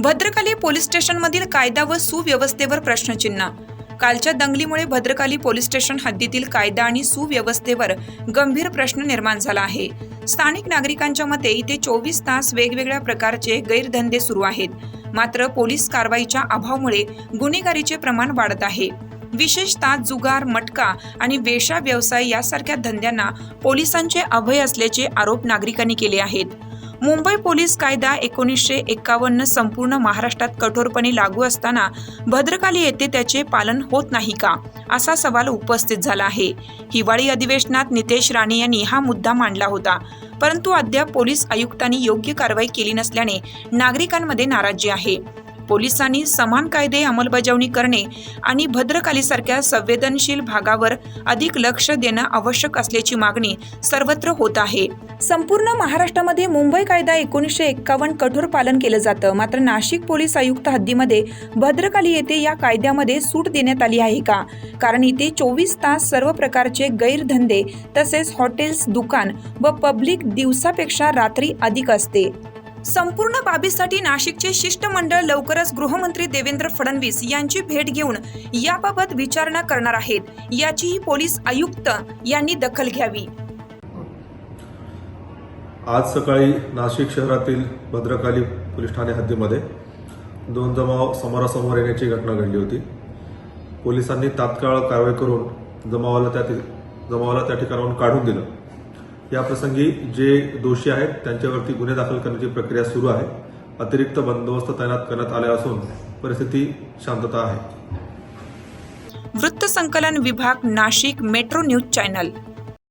Bhadrakali police स्टेशनमधील कायदा व सुव्यवस्थेवर प्रश्नचिन्ह. कालच्या दंगलीमुळे भद्रकाली पोलीस स्टेशन हद्दीतील कायदा आणि सुव्यवस्थेवर गंभीर प्रश्न निर्माण झाला आहे. स्थानिक नागरिकांच्या मते इथे चोवीस तास वेगवेगळ्या प्रकारचे गैरधंदे सुरू आहेत. मात्र पोलीस कारवाईच्या अभावामुळे गुन्हेगारीचे प्रमाण वाढत आहे. विशेषतः जुगार मटका आणि वेशा व्यवसाय यासारख्या धंद्यांना पोलिसांचे अभय असल्याचे आरोप नागरिकांनी केले आहेत. मुंबई पोलीस कायदा एकोणीसशे एकावन्न संपूर्ण महाराष्ट्रात कठोरपणे लागू असताना भद्रकाली येथे त्याचे पालन होत नाही का? असा सवाल उपस्थित झाला आहे. हिवाळी अधिवेशनात नितेश राणे यांनी हा मुद्दा मांडला होता. परंतु अद्याप पोलीस आयुक्तांनी योग्य कारवाई केली नसल्याने नागरिकांमध्ये नाराजी आहे. पोलिसांनी समान कायदे अंमलबजावणी करणे आणि भद्रकालीसारख्या संवेदनशील भागावर अधिक लक्ष देणं आवश्यक असल्याची मागणी सर्वत्र होत आहे. संपूर्ण महाराष्ट्रामध्ये मुंबई कायदा एकोणीसशे एक्कावन्न कठोर पालन केलं जातं. मात्र नाशिक पोलीस आयुक्त हद्दीमध्ये भद्रकाली येथे या कायद्यामध्ये सूट देण्यात आली आहे का? कारण इथे चोवीस तास सर्व प्रकारचे गैरधंदे तसेच हॉटेल्स दुकान व पब्लिक दिवसापेक्षा रात्री अधिक असते. संपूर्ण बाबीसाठी नाशिकचे शिष्टमंडळ लवकरच गृहमंत्री देवेंद्र फडणवीस यांची भेट घेऊन याबाबत विचारणा करणार आहेत. याचीही पोलीस आयुक्त यांनी दखल घ्यावी. आज सकाळी नाशिक शहरातील भद्रकाली पोलीस ठाणे हद्दीमध्ये दोन जमाव समोरासमोर येण्याची घटना घडली होती. पोलिसांनी तात्काळ कारवाई करून जमावाला त्या जमावाला त्या ठिकाणाहून काढून दिलं. याप्रसंगी जे दोषी आहेत त्यांच्यावरती गुन्हे दाखल करण्याची प्रक्रिया सुरू आहे. अतिरिक्त बंदोबस्त तैनात करण्यात आले असून परिस्थिती शांतता आहे. वृत्तसंकलन विभाग नाशिक मेट्रो न्यूज चॅनल.